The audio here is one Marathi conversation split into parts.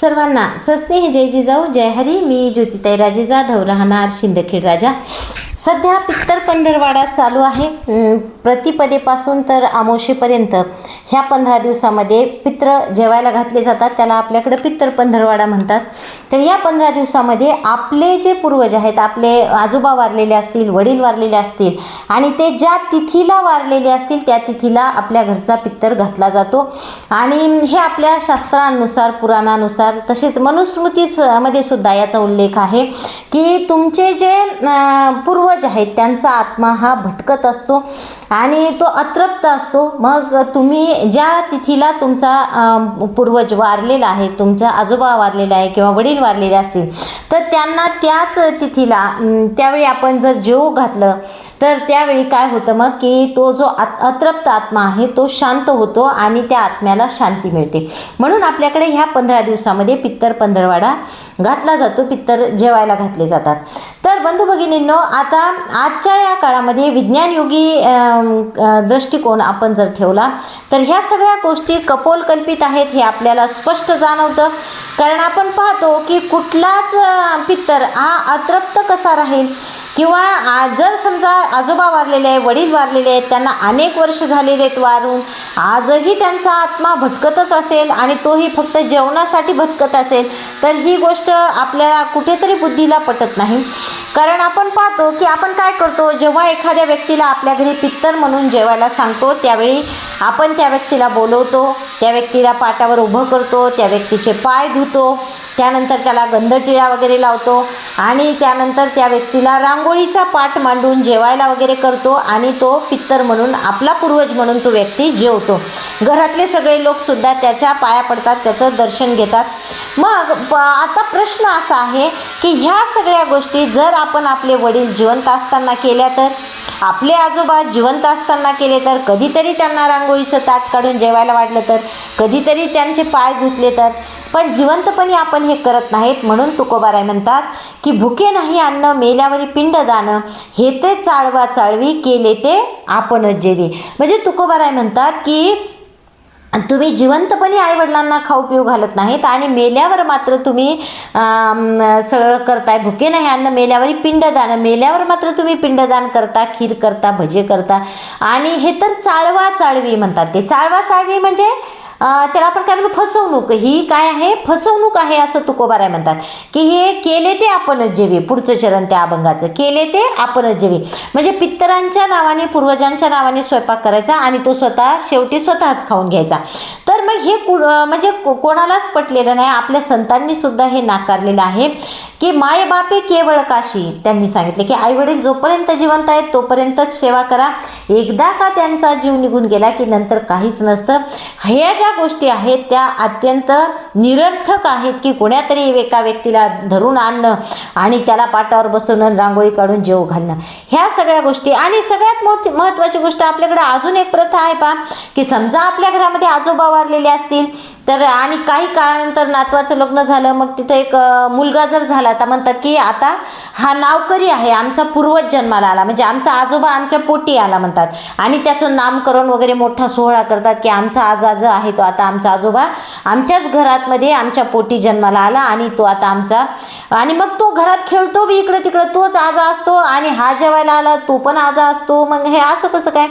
सर्वांना सस्नेह जय जिजाऊ जय हरी. मी ज्योतिताई राजे जाधव राहणार शिंदखेड राजा. सध्या पित्तर पंधरवाडा चालू आहे. प्रतिपदेपासून तर आमोशेपर्यंत ह्या पंधरा दिवसामध्ये पित्र जेवायला घातले जातात. त्याला आपल्याकडे पित्तर पंधरवाडा म्हणतात. तर या पंधरा दिवसामध्ये आपले जे पूर्वज आहेत आपले आजोबा वारलेले असतील वडील वारलेले असतील आणि ते ज्या तिथीला वारलेले असतील त्या तिथीला आपल्या घरचा पित्तर घातला जातो. आणि हे आपल्या शास्त्रांनुसार पुराणानुसार तसेच मनुस्मृतीसमध्ये सुद्धा याचा उल्लेख आहे की तुमचे जे पूर्वज आहेत त्यांचा आत्मा हा भटकत असतो. आणि तो अतृप्त असतो. मग तुम्ही ज्या तिथीला तुमचा पूर्वज वारलेला आहे तुमचा आजोबा वारलेला आहे किंवा वडील वारलेले असतील तर त्यांना त्याच तिथीला त्यावेळी आपण जर जेव घातलं तर त्यावेळी काय होतं मग की तो जो आत अतृप्त आत्मा आहे तो शांत होतो आणि त्या आत्म्याला शांती मिळते. म्हणून आपल्याकडे ह्या पंधरा दिवसामध्ये पित्तर पंधरवाडा घातला जातो पित्तर जेवायला घातले जातात. तर बंधू भगिनींनो आता आजच्या या काळामध्ये विज्ञानयोगी योगी दृष्टिकोन आपण जर ठेवला तर ह्या सगळ्या गोष्टी कपोलकल्पित आहेत हे आपल्याला स्पष्ट जाणवतं. कारण आपण पाहतो की कुठलाच पित्तर हा अतृप्त कसा राहील? किंवा आज जर समजा आजोबा वारलेले आहे वडील वारलेले आहेत त्यांना अनेक वर्ष झालेले आहेत वारून आजही त्यांचा आत्मा भटकतच असेल आणि तोही फक्त जेवणासाठी भटकत असेल तर ही गोष्ट आपल्याला कुठेतरी बुद्धीला पटत नाही. कारण आपण पाहतो की आपण काय करतो जेव्हा एखाद्या व्यक्तीला आपल्या घरी पित्तर म्हणून जेवायला सांगतो त्यावेळी आपण त्या व्यक्तीला बोलवतो त्या व्यक्तीला पाटावर उभं करतो त्या व्यक्तीचे पाय धुतो त्यानंतर त्याला गंधटिळा वगैरे लावतो आणि त्यानंतर त्या व्यक्तीला रांगोळीचा पाठ मांडून जेवायला वगैरे करतो आणि तो पित्तर म्हणून आपला पूर्वज म्हणून तो व्यक्ती जेवतो. घरातले सगळे लोकसुद्धा त्याच्या पाया पडतात त्याचं दर्शन घेतात. मग आता प्रश्न असा आहे की ह्या सगळ्या गोष्टी जर आपण आपले वडील जिवंत असताना केल्या तर आपले आजोबा जिवंत असताना केले तर कधीतरी त्यांना रांगोळीचं ताट काढून जेवायला वाढलं तर कधीतरी त्यांचे पाय धुतले तर पण जिवंतपणी आपण हे करत नाहीत म्हणून तुकोबाराय म्हणतात की भुके नाही अन्न मेल्यावरी पिंडदान हे ते चाळवा चाळवी केले ते आपणच जेवी. म्हणजे तुकोबाराय म्हणतात की तुम्ही जिवंतपणी आईवडिलांना खाऊ पिऊ घालत नाहीत आणि मेल्यावर मात्र तुम्ही सगळं करताय. भुके नाही अन्न मेल्यावरी पिंडदान मेल्यावर मात्र तुम्ही पिंडदान करता खीर करता भजे करता. आणि हे तर चाळवा चाळवी म्हणतात. ते चाळवा चाळवी म्हणजे त्याला आपण काय म्हणतो फसवणूक. ही काय आहे? फसवणूक आहे असं तुकोबाराय म्हणतात. की हे केले ते आपणच जेवी पुढचं चरण त्या अभंगाचं. केले ते आपणच जेवी म्हणजे पित्तरांच्या नावाने पूर्वजांच्या नावाने स्वयंपाक करायचा आणि तो स्वतः शेवटी स्वतःच खाऊन घ्यायचा. तर मग हे कु म्हणजे को- कोणालाच पटलेलं नाही. आपल्या संतांनी सुद्धा हे नाकारलेलं आहे. की माय बापे केवळ काशी. त्यांनी सांगितले की आईवडील जोपर्यंत जिवंत आहेत तोपर्यंतच सेवा करा. एकदा का त्यांचा जीव निघून गेला की नंतर काहीच नसतं? ह्या ज्या गोष्टी आहेत त्या अत्यंत निरर्थक आहेत की कोण्यातरी एका व्यक्तीला धरून आणणं आणि त्याला पाटावर बसवणं रांगोळी काढून जेव घालणं. ह्या सगळ्या गोष्टी आणि सगळ्यात मोठी महत्त्वाची गोष्ट आपल्याकडे अजून एक प्रथा आहे पा की समजा आपल्या घरामध्ये आजोबा वारलेले असतील तर आणि काही काळानंतर नातवाचं लग्न झालं मग तिथं एक मुलगा जर झाला तर म्हणतात की आता हा नावकरी आहे आमचा पूर्वज जन्माला आला. म्हणजे आमचा आजोबा आमच्या पोटी आला म्हणतात. आणि त्याचं नामकरण वगैरे मोठा सोहळा करतात की आमचा आज आज आहे तो आता आमचा आजोबा. आमच्याच घरातमध्ये आमच्या पोटी जन्माला आला आणि तो आता आमचा. आणि मग तो घरात खेळतो बी इकडं तिकडं तोच आजा असतो आणि हा जेवायला आला तो पण आजा असतो. मग हे असं कसं काय?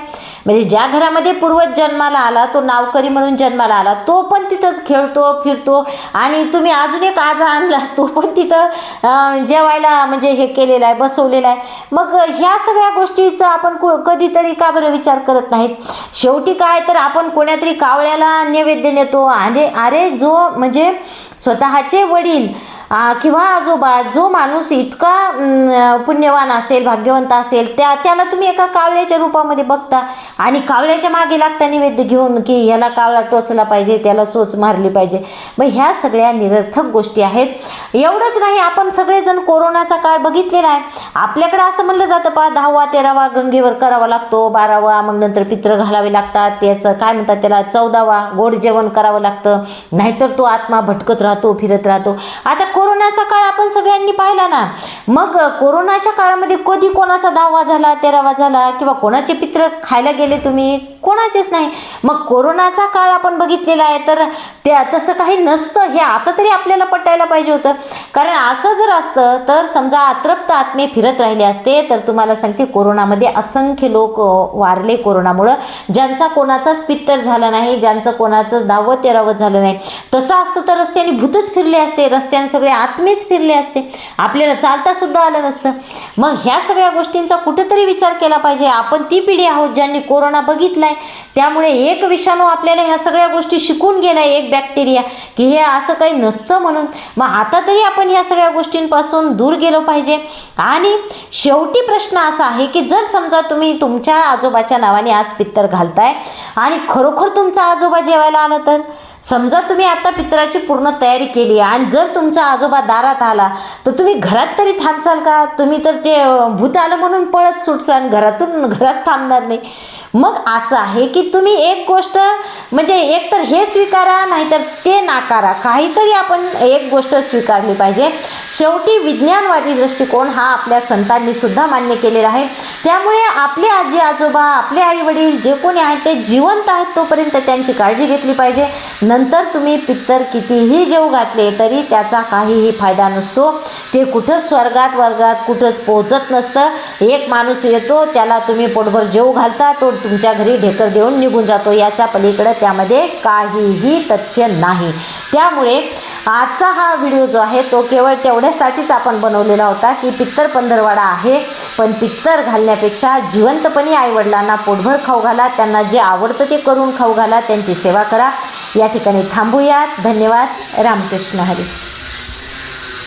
म्हणजे ज्या घरामध्ये पूर्वज जन्माला आला तो नावकरी म्हणून जन्माला आला तो पण तिथंच खेळतो फिरतो. आणि तुम्ही अजून एक आजा आणला तो पण तिथं जेवायला म्हणजे हे केलेलं आहे बसवलेला आहे. मग ह्या सगळ्या गोष्टीचा आपण कु- कधीतरी का बरं विचार करत नाहीत? शेवटी काय तर आपण कोण्यातरी कावळ्याला नैवेद्य नेतो. आणि अरे जो म्हणजे स्वतःचे वडील किंवा आजोबा जो माणूस इतका पुण्यवान असेल भाग्यवंत असेल त्या त्याला तुम्ही एका कावळ्याच्या रूपामध्ये बघता आणि कावळ्याच्या मागे लागता नैवेद्य घेऊन की याला कावळा टोचला पाहिजे त्याला चोच मारली पाहिजे. मग ह्या सगळ्या निरर्थक गोष्टी आहेत. एवढंच नाही आपण सगळेजण कोरोनाचा काळ बघितलेला आहे. आपल्याकडे असं म्हणलं जातं पा दहावा तेरावा गंगेवर करावा लागतो बारावा मग नंतर पित्र घालावे लागतात त्याचं काय म्हणतात त्याला चौदावा गोड जेवण करावं लागतं. नाहीतर तो आत्मा भटकत राहतो फिरत राहतो. आता कोरोनाचा काळ आपण सगळ्यांनी पाहिला ना मग कोरोनाच्या काळामध्ये कधी कोणाचा दहावा झाला तेरावा झाला किंवा कोणाचे पित्र खायला गेले तुम्ही? कोणाचेच नाही. मग कोरोनाचा काळ आपण बघितलेला आहे तर त्या तसं काही नसतं. हे आता तरी आपल्याला पटायला पाहिजे होतं. कारण असं जर असतं तर समजा अतृप्त आत्मे फिरत राहिले असते तर तुम्हाला सांगते कोरोनामध्ये असंख्य लोक वारले कोरोनामुळं. ज्यांचा कोणाचाच पित्तर झाला नाही ज्यांचं कोणाचं दहावं तेरावं झालं नाही. तसं असतं तर रस्त्याने भूतच फिरले असते. रस्त्याने सगळे आत्मेच फिरले असते. आपल्याला चालता सुद्धा आलं नसतं. मग ह्या सगळ्या गोष्टींचा कुठेतरी विचार केला पाहिजे. आपण ती पिढी आहोत ज्यांनी कोरोना बघितलाय. त्यामुळे एक विषाणू आपल्याला ह्या सगळ्या गोष्टी शिकून घेणं एक बॅक्टेरिया की हे असं काही नसतं म्हणून. मग आता तरी आपण ह्या सगळ्या गोष्टींपासून दूर गेलो पाहिजे. आणि शेवटी प्रश्न असा आहे की जर समजा तुम्ही तुमच्या आजोबाच्या नावाने आज पित्तर घालताय आणि खरोखर तुमचा आजोबा जेवायला आलं तर? समजा तुम्ही आता पित्राची पूर्ण तयारी केली आणि जर तुमचा आजोबा दारात आला तर तुम्ही घरात तरी थांबसाल का? तुम्ही तर ते भूत आलं म्हणून पळत सुटसाल. घरातून घरात थांबणार नाही. मग असं आहे की तुम्ही एक गोष्ट म्हणजे एक तर हे स्वीकारा नाहीतर ते नाकारा. काहीतरी आपण एक गोष्ट स्वीकारली पाहिजे. शेवटी विज्ञानवादी दृष्टिकोन हा आपल्या संतांनी सुद्धा मान्य केलेला आहे. त्यामुळे आपले आजी आजोबा आपले आई वडील जे कोणी आहेत ते जिवंत आहेत तोपर्यंत त्यांची काळजी घेतली पाहिजे. नंतर तुम्ही पित्तर कितीही जेव घातले तरी त्याचा काहीही फायदा नसतो. ते कुठंच स्वर्गात वर्गात कुठंच पोहोचत नसतं. एक माणूस येतो त्याला तुम्ही पोटभर जेव घालता तो तुमच्या घरी ढेकर देऊन निघून जातो. याच्या पलीकडं त्यामध्ये काहीही तथ्य नाही. त्यामुळे आजचा हा व्हिडिओ जो आहे तो केवळ तेवढ्यासाठीच आपण बनवलेला होता की पित्तर पंधरवाडा आहे. पण पित्तर घालण्यापेक्षा जिवंतपणी आईवडिलांना पोटभर खाऊ घाला त्यांना जे आवडतं ते करून खाऊ घाला त्यांची सेवा करा. या ठिकाणी थांबूयात. धन्यवाद. रामकृष्ण हरी.